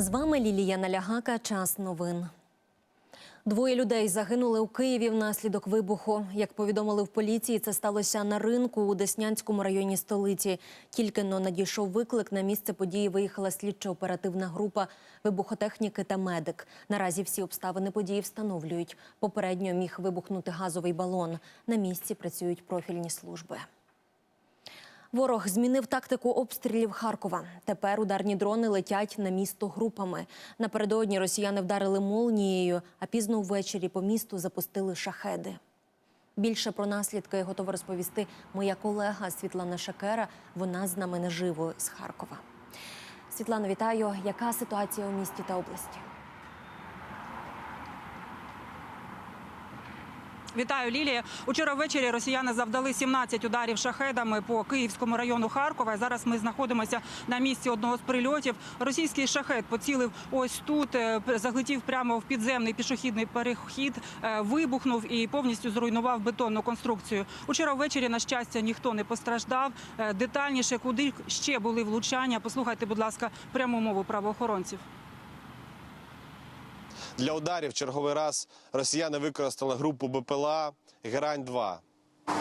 З вами Лілія Налягака. Час новин. Двоє людей загинули у Києві внаслідок вибуху. Як повідомили в поліції, це сталося на ринку у Деснянському районі столиці. Тільки но надійшов виклик. На місце події виїхала слідчо-оперативна група вибухотехніки та медик. Наразі всі обставини події встановлюють. Попередньо міг вибухнути газовий балон. На місці працюють профільні служби. Ворог змінив тактику обстрілів Харкова. Тепер ударні дрони летять на місто групами. Напередодні росіяни вдарили молнією, а пізно ввечері по місту запустили шахеди. Більше про наслідки готова розповісти моя колега Світлана Шакера. Вона з нами наживо з Харкова. Світлана, вітаю. Яка ситуація у місті та області? Вітаю, Лілія. Учора ввечері росіяни завдали 17 ударів шахедами по Київському району Харкова. Зараз ми знаходимося на місці одного з прильотів. Російський шахет поцілив ось тут, е, заглетів прямо в підземний пішохідний перехід, е, вибухнув і повністю зруйнував бетонну конструкцію. Учора ввечері, на щастя, ніхто не постраждав. Е, Детальніше, куди ще були влучання. Послухайте, будь ласка, пряму мову правоохоронців. Для ударів черговий раз росіяни використали групу БПЛА Герань-2.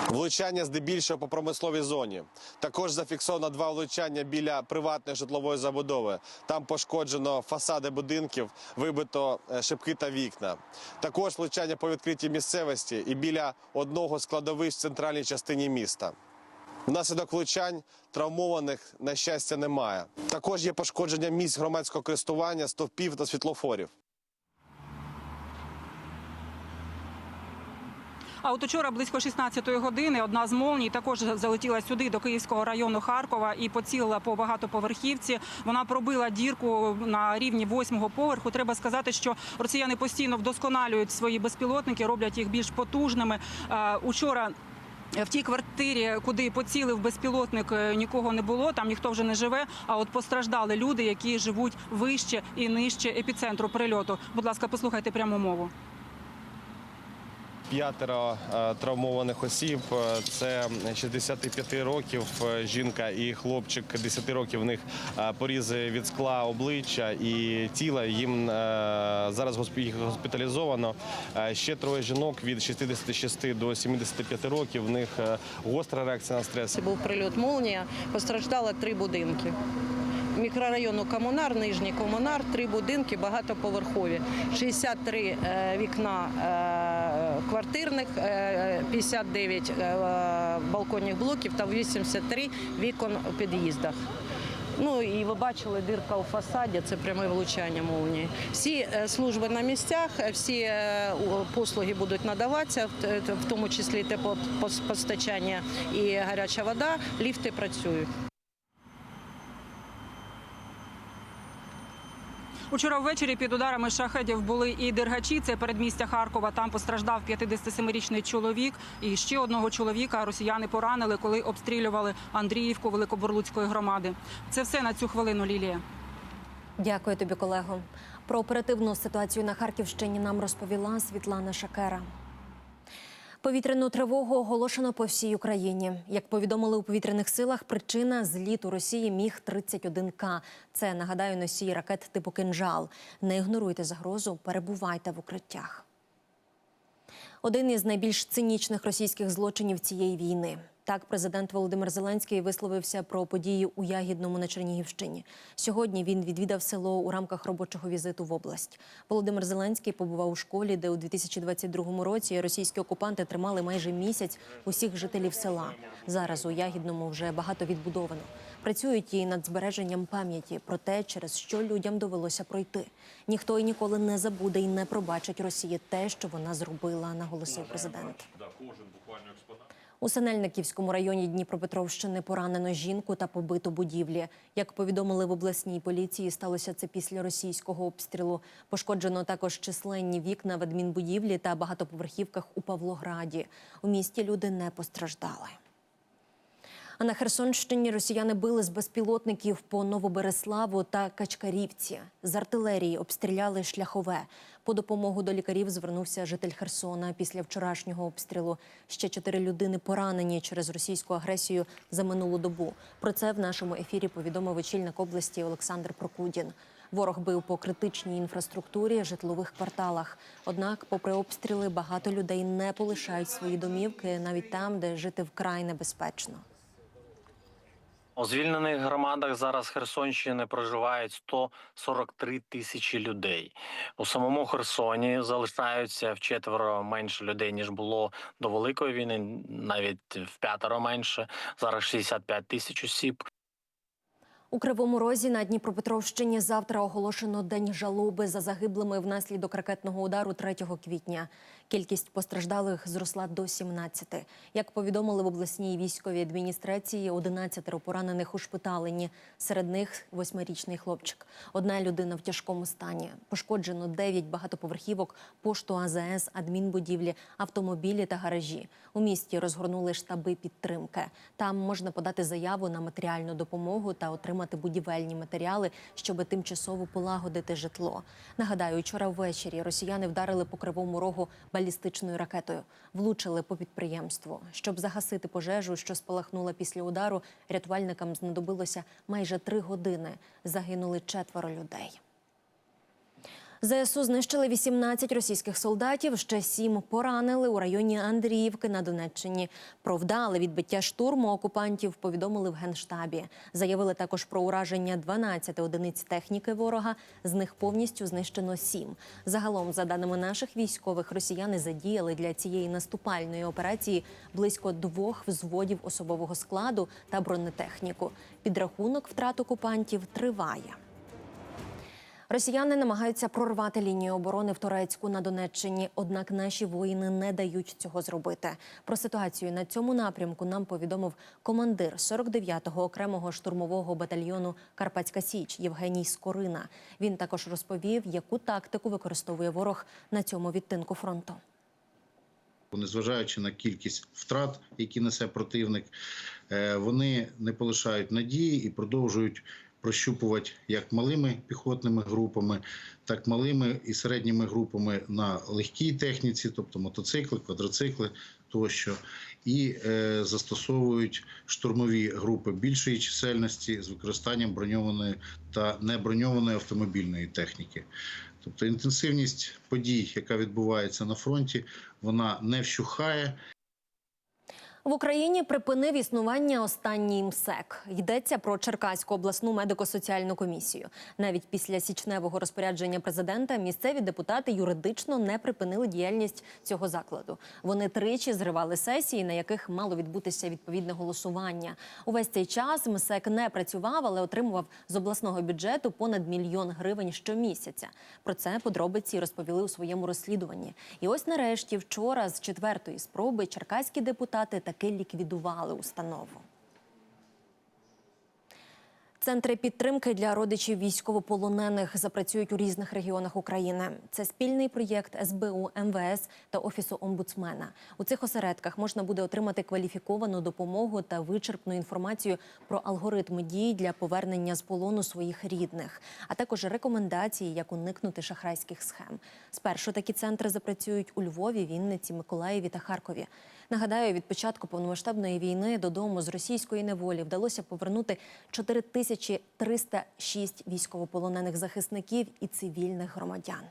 Влучання здебільшого по промисловій зоні. Також зафіксовано два влучання біля приватної житлової забудови. Там пошкоджено фасади будинків, вибито е, шибки та вікна. Також влучання по відкритій місцевості і біля одного з кладовищ в центральній частині міста. Внаслідок влучань травмованих, на щастя, немає. Також є пошкодження місць громадського користування, стовпів та світлофорів. А от учора близько 16-ї години одна з молній також залетіла сюди до Київського району Харкова і поцілила по багатоповерхівці. Вона пробила дірку на рівні восьмого поверху. Треба сказати, що росіяни постійно вдосконалюють свої безпілотники, роблять їх більш потужними. Е, Учора. В тій квартирі, куди поцілив безпілотник, е, нікого не було. Там ніхто вже не живе. А от постраждали люди, які живуть вище і нижче епіцентру прильоту. Будь ласка, послухайте пряму мову. П'ятеро е, травмованих осіб. Е, Це 65 років е, жінка і хлопчик 10 років. В них порізи від скла обличчя і тіла. Їм зараз їх госпіталізовано. Ще троє жінок від 66 до 75 років. В них гостра реакція на стрес. Був прильот молнія. Постраждало три будинки. Мікрорайону Комунар, Нижній Комунар, три будинки багатоповерхові. 63 е, вікна е, квартирних, е, 59 е, балконних блоків та 83 вікон у під'їздах. Ну і ви бачили дирка у фасаді, це пряме влучання молнії. Всі служби на місцях, всі послуги будуть надаватися, в тому числі теплопостачання і гаряча вода. Ліфти працюють. Учора ввечері під ударами шахедів були і дергачі. Це передмістя Харкова. Там постраждав 57-річний чоловік. І ще одного чоловіка росіяни поранили, коли обстрілювали Андріївку Великоборлуцької громади. Це все на цю хвилину, Лілія. Дякую тобі, колего. Про оперативну ситуацію на Харківщині нам розповіла Світлана Шакера. Повітряну тривогу оголошено по всій Україні. Як повідомили у повітряних силах, причина зліту Росії міг 31 к Це нагадаю носії ракет типу кинжал. Не ігноруйте загрозу, перебувайте в укриттях. Один із найбільш цинічних російських злочинів цієї війни. Так, президент Володимир Зеленський висловився про події у Ягідному на Чернігівщині. Сьогодні він відвідав село у рамках робочого візиту в область. Володимир Зеленський побував у школі, де у 2022 році російські окупанти тримали майже місяць усіх жителів села. Зараз у Ягідному вже багато відбудовано. Працюють і над збереженням пам'яті про те, через що людям довелося пройти. Ніхто і ніколи не забуде і не пробачить Росії те, що вона зробила, наголосив президент. У Синельниківському районі Дніпропетровщини поранено жінку та побито будівлі. Як повідомили в обласній поліції, сталося це після російського обстрілу. Пошкоджено також численні вікна в адмінбудівлі та багатоповерхівках у Павлограді. У місті люди не постраждали. А на Херсонщині росіяни били з безпілотників по Новобереславу та Качкарівці. З артилерії обстріляли шляхове. По допомогу до лікарів звернувся житель Херсона після вчорашнього обстрілу. Ще чотири людини поранені через російську агресію за минулу добу. Про це в нашому ефірі повідомив очільник області Олександр Прокудін. Ворог бив по критичній інфраструктурі, житлових кварталах. Однак, попри обстріли, багато людей не полишають свої домівки навіть там, де жити вкрай небезпечно. У звільнених громадах зараз Херсонщини проживають 143 тисячі людей. У самому Херсоні залишаються вчетверо менше людей ніж було до великої війни, навіть в п'ятеро менше. Зараз 65 тисяч осіб. У Кривому Розі на Дніпропетровщині завтра оголошено день жалоби за загиблими внаслідок ракетного удару 3 квітня. Кількість постраждалих зросла до 17. Як повідомили в обласній військовій адміністрації, 11 поранених ушпиталені. Серед них восьмирічний хлопчик. Одна людина в тяжкому стані. Пошкоджено 9 багатоповерхівок, пошту АЗС, адмінбудівлі, автомобілі та гаражі. У місті розгорнули штаби підтримки. Там можна подати заяву на матеріальну допомогу та отримати будівельні матеріали, щоб тимчасово полагодити житло. Нагадаю, вчора ввечері росіяни вдарили по кривому рогу балістичною ракетою, влучили по підприємству. Щоб загасити пожежу, що спалахнула після удару, рятувальникам знадобилося майже три години. Загинули четверо людей. ЗСУ знищили 18 російських солдатів, ще сім поранили у районі Андріївки на Донеччині. Про вдале відбиття штурму окупантів повідомили в Генштабі. Заявили також про ураження 12 одиниць техніки ворога. З них повністю знищено сім. Загалом, за даними наших військових, росіяни задіяли для цієї наступальної операції близько двох взводів особового складу та бронетехніку. Підрахунок втрат окупантів триває. Росіяни намагаються прорвати лінію оборони в Торецьку на Донеччині, однак наші воїни не дають цього зробити. Про ситуацію на цьому напрямку нам повідомив командир 49-го окремого штурмового батальйону Карпатська Січ Євгеній Скорина. Він також розповів, яку тактику використовує ворог на цьому відтинку фронту. Незважаючи на кількість втрат, які несе противник, е, вони не полишають надії і продовжують прощупувати як малими піхотними групами, так малими і середніми групами на легкій техніці, тобто мотоцикли, квадроцикли тощо, і е, застосовують штурмові групи більшої чисельності з використанням броньованої та неброньованої автомобільної техніки. Тобто інтенсивність подій, яка відбувається на фронті, вона не вщухає. В Україні припинив існування останній МСЕК. Йдеться про Черкаську обласну медико-соціальну комісію. Навіть після січневого розпорядження президента місцеві депутати юридично не припинили діяльність цього закладу. Вони тричі зривали сесії, на яких мало відбутися відповідне голосування. Увесь цей час МСЕК не працював, але отримував з обласного бюджету понад мільйон гривень щомісяця. Про це подробиці розповіли у своєму розслідуванні. І ось нарешті, вчора, з четвертої спроби, черкаські депутати таки ліквідували установу. Центри підтримки для родичів військовополонених запрацюють у різних регіонах України. Це спільний проєкт СБУ, МВС та Офісу омбудсмена. У цих осередках можна буде отримати кваліфіковану допомогу та вичерпну інформацію про алгоритми дій для повернення з полону своїх рідних, а також рекомендації, як уникнути шахрайських схем. Спершу такі центри запрацюють у Львові, Вінниці, Миколаєві та Харкові. Нагадаю, від початку повномасштабної війни додому з російської неволі вдалося повернути 4306 військовополонених захисників і цивільних громадян.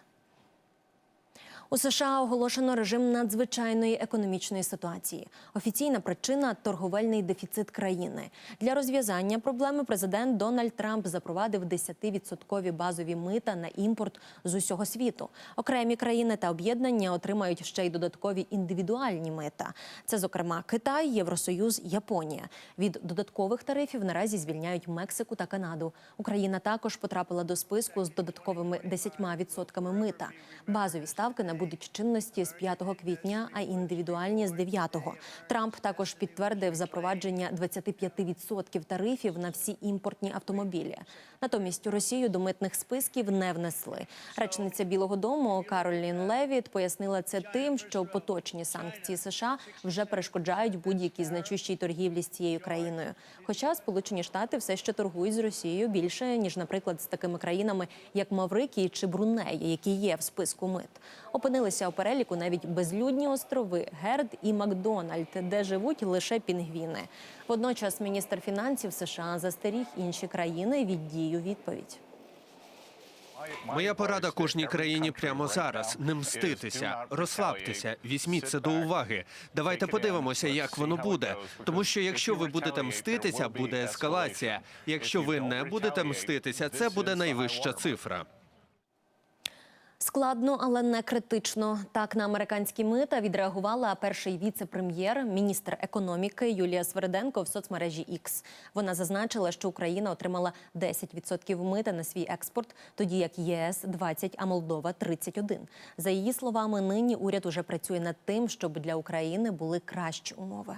У США оголошено режим надзвичайної економічної ситуації. Офіційна причина торговельний дефіцит країни. Для розв'язання проблеми президент Дональд Трамп запровадив 10-відсоткові базові мита на імпорт з усього світу. Окремі країни та об'єднання отримають ще й додаткові індивідуальні мита. Це, зокрема, Китай, Євросоюз, Японія. Від додаткових тарифів наразі звільняють Мексику та Канаду. Україна також потрапила до списку з додатковими 10% мита. Базові ставки набудуть чинності з 5 квітня, а індивідуальні з 9. Трамп також підтвердив запровадження 25% тарифів на всі імпортні автомобілі. Натомість Росію до митних списків не внесли. Речниця Білого Дому Каролін Левіт пояснила це тим, що поточні санкції США вже перешкоджають будь-якій значущій торгівлі з цією країною. Хоча Сполучені Штати все ще торгують з Росією більше ніж, наприклад, з такими країнами, як Маврикій чи Брунея, які є в списку мит. Опинилися у переліку навіть безлюдні острови Герд і Макдональд, де живуть лише пінгвіни. Водночас міністр фінансів США застеріг інші країни від дій у відповідь. Моя порада кожній країні прямо зараз не мститися, розслабтеся, візьміть це до уваги. Давайте подивимося, як воно буде. Тому що якщо ви будете мститися, буде ескалація. Якщо ви не будете мститися, це буде найвища цифра. Складно, але не критично. Так на американські мита відреагувала перший віце-прем'єр, міністр економіки Юлія Свериденко в соцмережі X. Вона зазначила, що Україна отримала 10% мита на свій експорт, тоді як ЄС 20, а Молдова 31. За її словами, нині уряд уже працює над тим, щоб для України були кращі умови.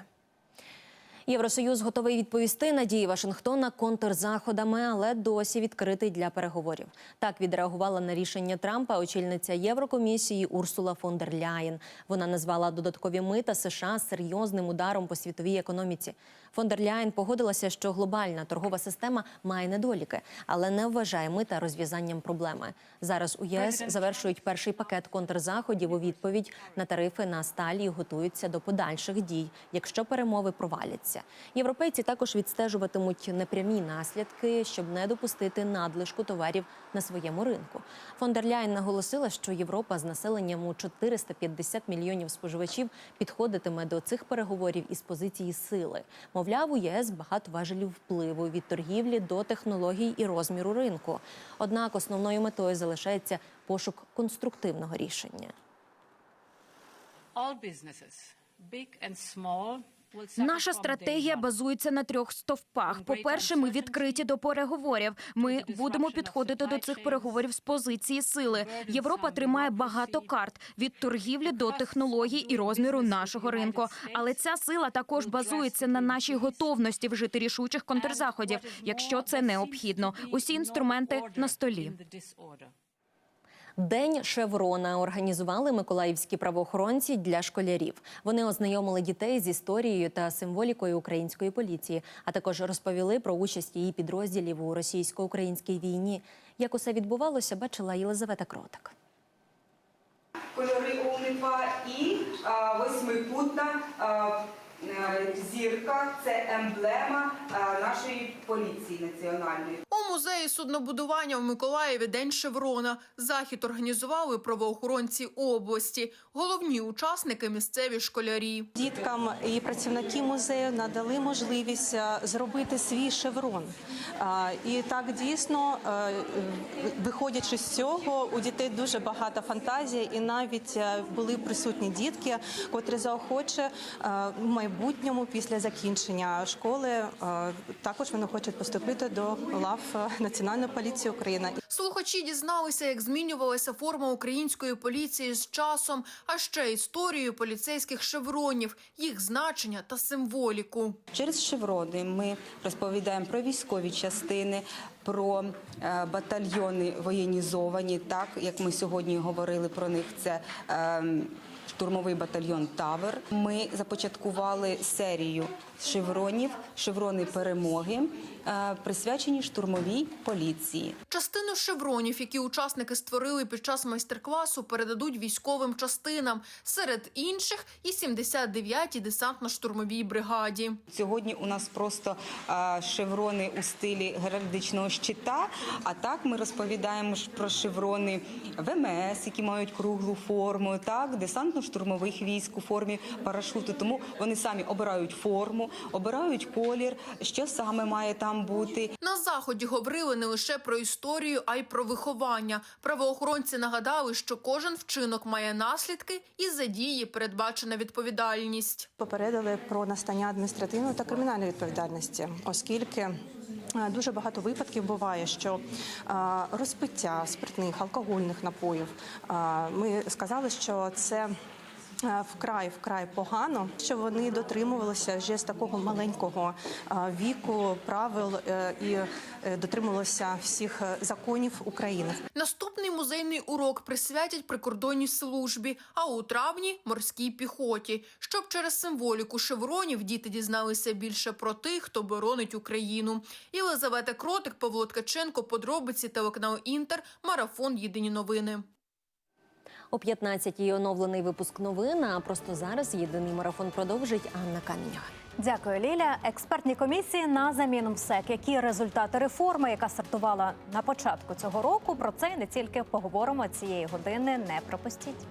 Євросоюз готовий відповісти на дії Вашингтона контрзаходами, але досі відкритий для переговорів. Так відреагувала на рішення Трампа очільниця Єврокомісії Урсула фон дер Ляєн. Вона назвала додаткові мита США серйозним ударом по світовій економіці. Фон дер Ляєн погодилася, що глобальна торгова система має недоліки, але не вважає мита розв'язанням проблеми. Зараз у ЄС завершують перший пакет контрзаходів у відповідь на тарифи на сталі і готуються до подальших дій, якщо перемови проваляться. Європейці також відстежуватимуть непрямі наслідки, щоб не допустити надлишку товарів на своєму ринку. Фон дер Ляєн наголосила, що Європа з населенням у 450 мільйонів споживачів підходитиме до цих переговорів із позиції сили. Мовляв, у ЄС багато важелів впливу від торгівлі до технологій і розміру ринку. Однак основною метою залишається пошук конструктивного рішення. all businesses, big and small, Наша стратегія базується на трьох стовпах. По-перше, ми відкриті до переговорів. Ми будемо підходити до цих переговорів з позиції сили. Європа тримає багато карт від торгівлі до технологій і розміру нашого ринку. Але ця сила також базується на нашій готовності вжити рішучих контрзаходів, якщо це необхідно. Усі інструменти на столі. День Шеврона організували миколаївські правоохоронці для школярів. Вони ознайомили дітей з історією та символікою української поліції, а також розповіли про участь її підрозділів у російсько-українській війні. Як усе відбувалося, бачила Єлизавета Кротик. кольори УНИПа і а, восьмикутна а, е, зірка це емблема а, нашої поліції національної. Музеї суднобудування в Миколаєві День Шеврона. Захід організували правоохоронці області. Головні учасники місцеві школярі. Діткам і працівники музею надали можливість е, зробити свій шеврон. І так дійсно, е, виходячи з цього, у дітей дуже багата фантазія, і навіть е, були присутні дітки, котрі заохоче в майбутньому після закінчення школи також вони хочуть поступити до лав е, Національної поліції України. Слухачі дізналися, як змінювалася форма української поліції з часом, а ще історію поліцейських шевронів, їх значення та символіку. Через шеврони ми розповідаємо про військові частини, про е, батальйони воєнізовані, так як ми сьогодні говорили про них. Це ем, штурмовий батальйон Тавер. Ми започаткували серію шевронів, шеврони перемоги, е, присвячені штурмовій поліції. Частину шевронів, які учасники створили під час майстер-класу, передадуть військовим частинам. Серед інших і 79-й десантно-штурмовій бригаді. Сьогодні у нас просто шеврони у стилі геральдичного щита. А так ми розповідаємо про шеврони ВМС, які мають круглу форму, так десантно-штурмових військ у формі парашуту. Тому вони самі обирають форму, обирають колір, що саме має там бути. На заході говорили не лише про історію, а й про виховання. Правоохоронці нагадали, що кожен вчинок має наслідки, і за дії передбачена відповідальність. Попередили про настання адміністративної та кримінальної відповідальності, оскільки дуже багато випадків буває, що е, розпиття спиртних алкогольних напоїв. е, Ми сказали, що це. Е, Вкрай вкрай погано, що вони дотримувалися вже з такого маленького е, віку правил е, і дотримувалися всіх законів України. Наступний музейний урок присвятять прикордонній службі, а у травні морській піхоті. Щоб через символіку шевронів діти дізналися більше про тих, хто боронить Україну. Єлизавета Кротик, Павло Ткаченко, подробиці телеканал Інтер, марафон Єдині новини. О 15-й оновлений випуск новин. А просто зараз єдиний марафон продовжить Анна Каміньова. Дякую, Ліля. Експертні комісії на заміну МСЕК. Які результати реформи, яка стартувала на початку цього року? Про це і не тільки поговоримо цієї години. Не пропустіть.